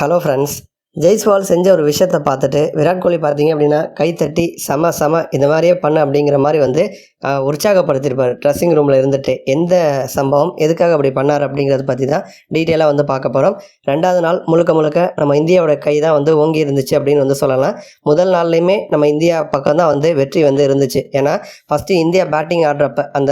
Hello friends Jaiswal செஞ்ச ஒரு விஷயத்தை பார்த்துட்டு விராட் கோலி பார்த்தீங்க அப்படின்னா கைத்தட்டி சம சம இந்த மாதிரியே பண்ண அப்படிங்கிற மாதிரி வந்து உற்சாகப்படுத்திருப்பார் உற்சாகப்படுத்தியிருப்பார். ட்ரெஸ்ஸிங் ரூமில் இருந்துட்டு எந்த சம்பவம் எதுக்காக அப்படி பண்ணார் அப்படிங்கிறத பற்றி தான் டீட்டெயிலாக வந்து பார்க்க போகிறோம் ரெண்டாவது நாள் முழுக்க முழுக்க நம்ம இந்தியாவோட கை தான் வந்து ஓங்கி இருந்துச்சு அப்படின்னு வந்து சொல்லலாம். முதல் நாள்லையுமே நம்ம இந்தியா பக்கம் தான் வந்து வெற்றி வந்து இருந்துச்சு. ஏன்னா ஃபஸ்ட்டு இந்தியா பேட்டிங் ஆடுறப்ப அந்த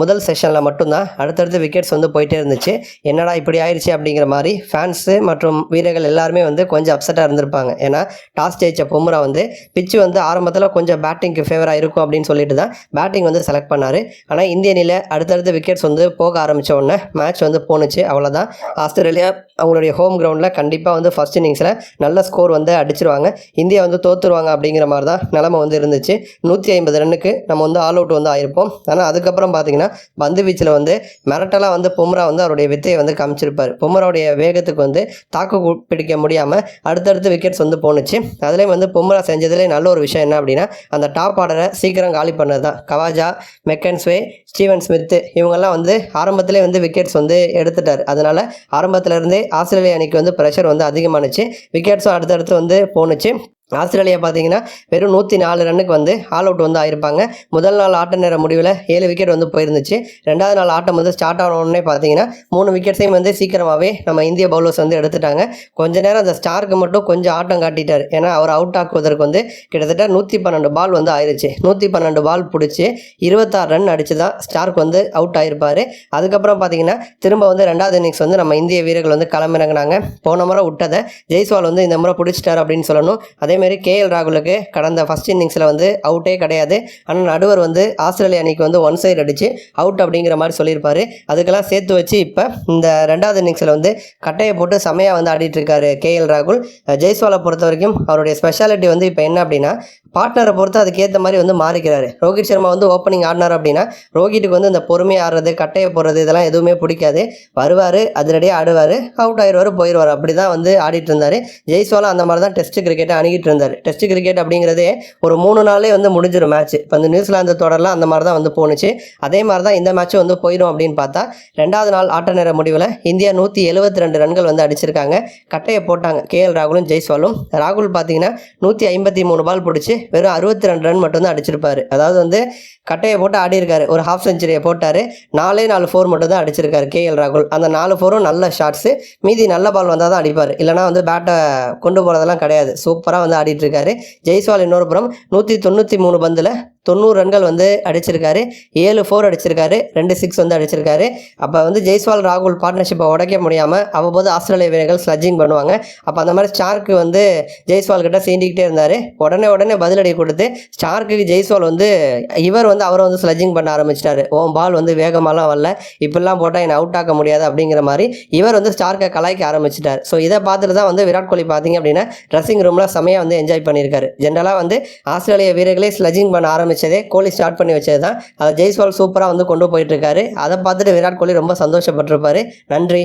முதல் செஷனில் மட்டும்தான் அடுத்தடுத்து விக்கெட்ஸ் வந்து போயிட்டே இருந்துச்சு. என்னடா இப்படி ஆயிடுச்சு அப்படிங்கிற மாதிரி ஃபேன்ஸு மற்றும் வீரர்கள் எல்லாருமே வந்து கொஞ்சம் அப்செட்டாக இருந்திருப்பாங்க. ஏன்னா டாஸ் ஜெயிச்ச பொம்ரா வந்து பிச்சு வந்து ஆரம்பத்தில் கொஞ்சம் பேட்டிங்க்கு ஃபேவராக இருக்கும் அப்படின்னு சொல்லிட்டு தான் பேட்டிங் வந்து செலக்ட் பண்ணார். ஆனால் இந்திய நில அடுத்தடுத்து விக்கெட்ஸ் வந்து போக ஆரம்பித்த உடனே மேட்ச் வந்து போணுச்சு. அவ்வளோதான் ஆஸ்திரேலியா அவங்களுடைய ஹோம் கிரவுண்டில் கண்டிப்பாக வந்து ஃபர்ஸ்ட் இன்னிங்ஸில் நல்ல ஸ்கோர் வந்து அடிச்சிருவாங்க. இந்தியா வந்து தோத்துருவாங்க அப்படிங்கிற மாதிரி தான் நிலமை வந்து இருந்துச்சு. நூற்றி ஐம்பது ரன்னுக்கு நம்ம வந்து ஆல் அவுட் வந்து ஆயிருப்போம். ஆனால் அதுக்கப்புறம் பார்த்தீங்கன்னா பந்து வீச்சில் வந்து மிரட்டலாக வந்து பும்ரா வந்து அவருடைய வித்தையை வந்து காமிச்சிருப்பார். பொம்ராவுடைய வேகத்துக்கு வந்து தாக்கு பிடிக்க முடியாமல் அடுத்தடுத்து விக்கெட்ஸ் வந்து போணுச்சு. அதுலேயும் வந்து பும்ரா செஞ்சதுலேயே நல்ல ஒரு விஷயம் என்ன அப்படின்னா அந்த டாப் ஆர்டரை சீக்கிரம் காலி பண்ணது தான் கவாஜா மெக்கன்ஸ்வே ஸ்டீவன் ஸ்மித்து இவங்கெல்லாம் வந்து ஆரம்பத்திலே வந்து விக்கெட்ஸ் வந்து எடுத்துட்டார். அதனால் ஆரம்பத்திலேருந்தே இருந்தே அணிக்கு வந்து ப்ரெஷர் வந்து அதிகமானுச்சு. விக்கெட்ஸும் அடுத்தடுத்து வந்து போணுச்சு. ஆஸ்திரேலியா பார்த்தீங்கன்னா வெறும் நூற்றி நாலு ரன்னுக்கு வந்து ஆல் அவுட் வந்து ஆயிருப்பாங்க. முதல் நாள் ஆட்ட நேர முடிவில் ஏழு விக்கெட் வந்து போயிருந்துச்சு. ரெண்டாவது நாள் ஆட்டம் வந்து ஸ்டார்ட் ஆன உடனே பார்த்தீங்கன்னா மூணு விக்கெட்ஸையும் வந்து சீக்கிரமாகவே நம்ம இந்திய பவுலர்ஸ் வந்து எடுத்துட்டாங்க. கொஞ்ச நேரம் அந்த ஸ்டாருக்கு மட்டும் கொஞ்சம் ஆட்டம் காட்டிட்டார். ஏன்னா அவர் அவுட் ஆக்குவதற்கு வந்து கிட்டத்தட்ட நூற்றி பன்னெண்டு பால் வந்து ஆயிருச்சு. நூற்றி பன்னெண்டு பால் பிடிச்சி இருபத்தாறு ரன் அடிச்சு தான் ஸ்டார்க் வந்து அவுட் ஆயிருப்பார். அதுக்கப்புறம் பார்த்தீங்கன்னா திரும்ப வந்து ரெண்டாவது இன்னிங்ஸ் வந்து நம்ம இந்திய வீரர்கள் வந்து களமிறங்கினாங்க. போன முறை விட்டதை ஜெய்ஸ்வால் வந்து இந்த முறை பிடிச்சிட்டார் அப்படின்னு சொல்லணும். அதே அதேமாரி கேஎல் ராகுலுக்கு கடந்த ஃபர்ஸ்ட் இன்னிங்ஸில் வந்து அவுட்டே கிடையாது. ஆனால் நடுவர் வந்து ஆஸ்திரேலியா அணிக்கு வந்து ஒன் சைடு அடித்து அவுட் அப்படிங்கிற மாதிரி சொல்லியிருப்பார். அதுக்கெல்லாம் சேர்த்து வச்சு இப்போ இந்த ரெண்டாவது இன்னிங்ஸில் வந்து கட்டையை போட்டு செமையாக வந்து ஆடிட்டுருக்காரு கேஎல் ராகுல். ஜெய்ஸ்வாலை பொறுத்த வரைக்கும் அவருடைய ஸ்பெஷாலிட்டி வந்து இப்போ என்ன அப்படின்னா பார்ட்னரை பொறுத்து அதுக்கேற்ற மாதிரி வந்து மாறிக்கிறாரு. ரோஹித் சர்மா வந்து ஓப்பனிங் ஆடினார் அப்படின்னா ரோஹித்துக்கு வந்து இந்த பொறுமையாக ஆடுறது கட்டையை போடுறது இதெல்லாம் எதுவுமே பிடிக்காது. வருவார் அதிரடியாக ஆடுவார் அவுட் ஆயிடுவார் போயிடுவார் அப்படி தான் வந்து ஆடிட்டு இருந்தார் ஜெய்ஸ்வாலும் அந்த மாதிரி தான் டெஸ்ட் கிரிக்கெட்டை அணுகிட்டு இருந்தார் டெஸ்ட் கிரிக்கெட் அப்படிங்கிறதே ஒரு மூணு நாளே வந்து முடிஞ்சிடும் மேட்ச் இப்போ அந்த நியூசிலாந்து தொடர்லாம் அந்த மாதிரி தான் வந்து போணுச்சு. அதே மாதிரி தான் இந்த மேட்ச்சும் வந்து போயிடும் அப்படின்னு பார்த்தா ரெண்டாவது நாள் ஆட்ட நேர முடிவில் இந்தியா நூற்றி எழுபத்தி ரெண்டு ரன்கள் வந்து அடிச்சிருக்காங்க. கட்டையை போட்டாங்க கேஎல் ராகுலும் ஜெய்ஸ்வாலும். ராகுல் பார்த்தீங்கன்னா நூற்றி ஐம்பத்தி மூணு பால் பிடிச்சி வெறும் அறுபத்தி ரெண்டு ரன் மட்டும் தான் அடிச்சிருப்பாரு. அதாவது வந்து கட்டையை போட்டு ஆடி இருக்காரு. ஒரு ஹாஃப் செஞ்சுரியை போட்டார். நாலே நாலு ஃபோர் மட்டும் தான் அடிச்சிருக்காரு கேஎல் ராகுல். அந்த நாலு ஃபோரும் நல்ல ஷாட்ஸு மீதி நல்ல பால் வந்தால் தான் அடிப்பார். இல்லைனா வந்து பேட்டை கொண்டு போகிறதெல்லாம் கிடையாது. சூப்பராக வந்து ஆடிட்டு இருக்காரு. ஜெய்ஸ்வால் இன்னொரு புறம் நூற்றி தொண்ணூற்றி மூணு பந்தில் தொண்ணூறு ரன்கள் வந்து அடிச்சிருக்காரு. ஏழு ஃபோர் அடிச்சிருக்காரு. ரெண்டு சிக்ஸ் வந்து அடிச்சிருக்காரு. அப்போ வந்து ஜெய்ஸ்வால் ராகுல் பார்ட்னர்ஷிப்பை உடைக்க முடியாமல் அவ்வப்போது ஆஸ்திரேலிய வீரர்கள் ஸ்லஜிங் பண்ணுவாங்க. அப்போ அந்த மாதிரி ஸ்டார்க்கு வந்து ஜெய்ஸ்வால் கிட்ட சீண்டிக்கிட்டே இருந்தார். உடனே உடனே பதிலடி கொடுத்து ஸ்டார்க்கு ஜெய்ஸ்வால் வந்து இவர் வந்து அவரை வந்து ஸ்லட்ஜிங் பண்ண ஆரம்பிச்சிட்டாரு. ஓம் பால் வந்து வேகமாலாம் வரல. இப்படிலாம் போட்டால் என்னை அவுட் ஆக்க முடியாது அப்படிங்கிற மாதிரி இவர் வந்து ஸ்டார்க்கை கலாய்க்க ஆரம்பிச்சிட்டார். ஸோ இதை பார்த்துட்டு தான் வந்து விராட் கோலி பார்த்தீங்க அப்படின்னா ட்ரெஸ்ஸிங் ரூமில் செமையாக வந்து என்ஜாய் பண்ணியிருக்காரு. ஜென்ரலாக வந்து ஆஸ்திரேலிய வீரர்களே ஸ்லஜிங் பண்ண ஆரம்பித்ததே கோலி ஸ்டார்ட் பண்ணி வச்சது தான் அதை ஜெய்ஸ்வால் சூப்பராக வந்து கொண்டு போயிட்டு இருக்காரு. அதை பார்த்துட்டு விராட் கோலி ரொம்ப சந்தோஷப்பட்டிருப்பாரு. நன்றி.